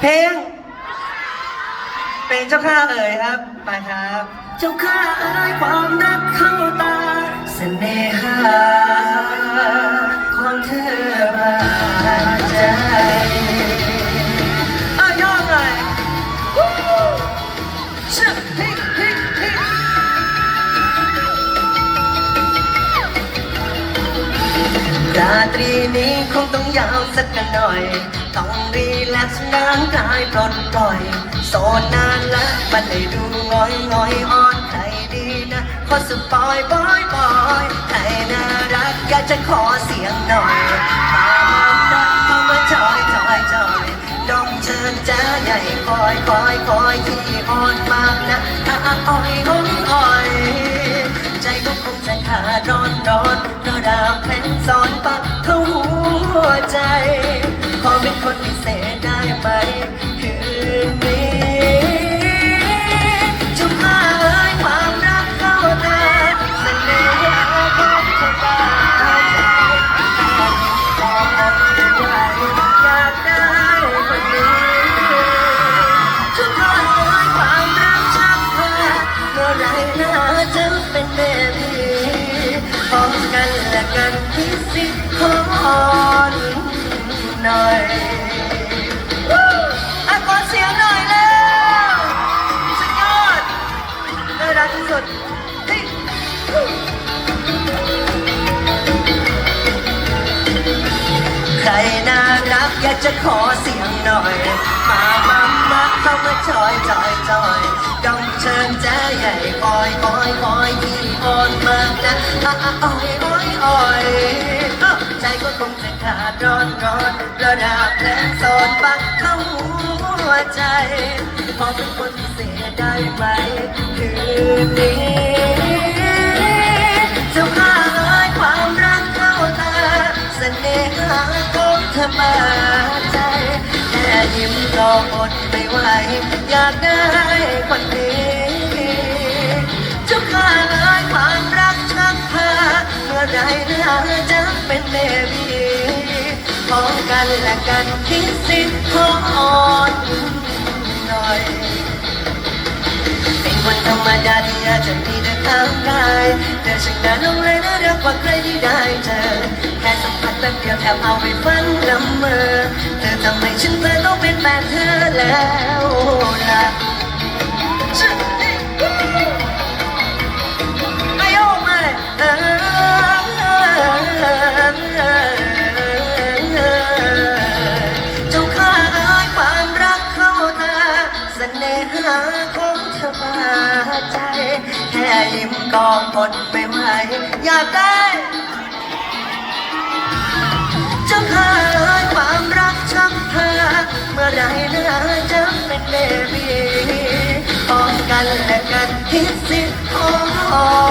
เพลง เป็นเจ้าข้าเอ่ยครับ ไปครับ เจ้าข้าเอ่ยความ ราตรีนี้คงต้องยาวสักหน่อย ต้องรีแลกซ์ร่างกายปลดปล่อยโซนนานละมันเลยดูงอยงอยอ่อนใครดีนะขอสปอยบอยบอยใครน่ารักอยากจะขอเสียงหน่อยมามาเข้ามาจอยจอยจอยดองเชิญจ้าใหญ่คอยคอยคอยที่อ่อนมากนะอะอ่อยอ้อยอ้อยใจก็คงจะขาดร้อนร้อน เพราะดาวเพลงสอนปัก กันที่สิขอนหน่อยอะขอเสียงหน่อยแล้วสุดยอดน่ารักที่สุดใครน่ารักอยากจะขอเสียงหน่อย มามามาเข้ามาจอยจอยจอยดองเชิญใจใหญ่คอยคอยคอยที่อ่อนมากนะอะอะอ้อย อ้อยใจก็คงจะขาดร้อนร้อนระดับแรงสอนปักเข้าหัวใจพอเป็นคนพิเศษได้ไหม คืนนี้เจ้าข้าเอ้ยความรักเข้าตาเสน่หาของเธอมาใจ แค่ยิ้มก็อดไม่ไหวอยากได้ เบบีของกันและกันคิดสิขออ่อนหน่อยเป็นคนธรรมดาที่อาจจะมีแต่ข้างกายแต่ฉันน่าลงเลยน่ารักกว่าใครที่ได้เจอแค่สัมผัสแป๊บเดียวแทบเอาไปฝันละเมอเธอทำให้ฉันเจอต้องเป็นแฟนเธอแล้วล่ะ น่หาของเธอมาใจ แค่ยิ้มก็อดไม่ไหวอยากได้จะพาเอ้ยความรักชักพาเมื่อไรน่าจะเป็นเบบีพร้อมกันและกันที่สิทธิ์ของ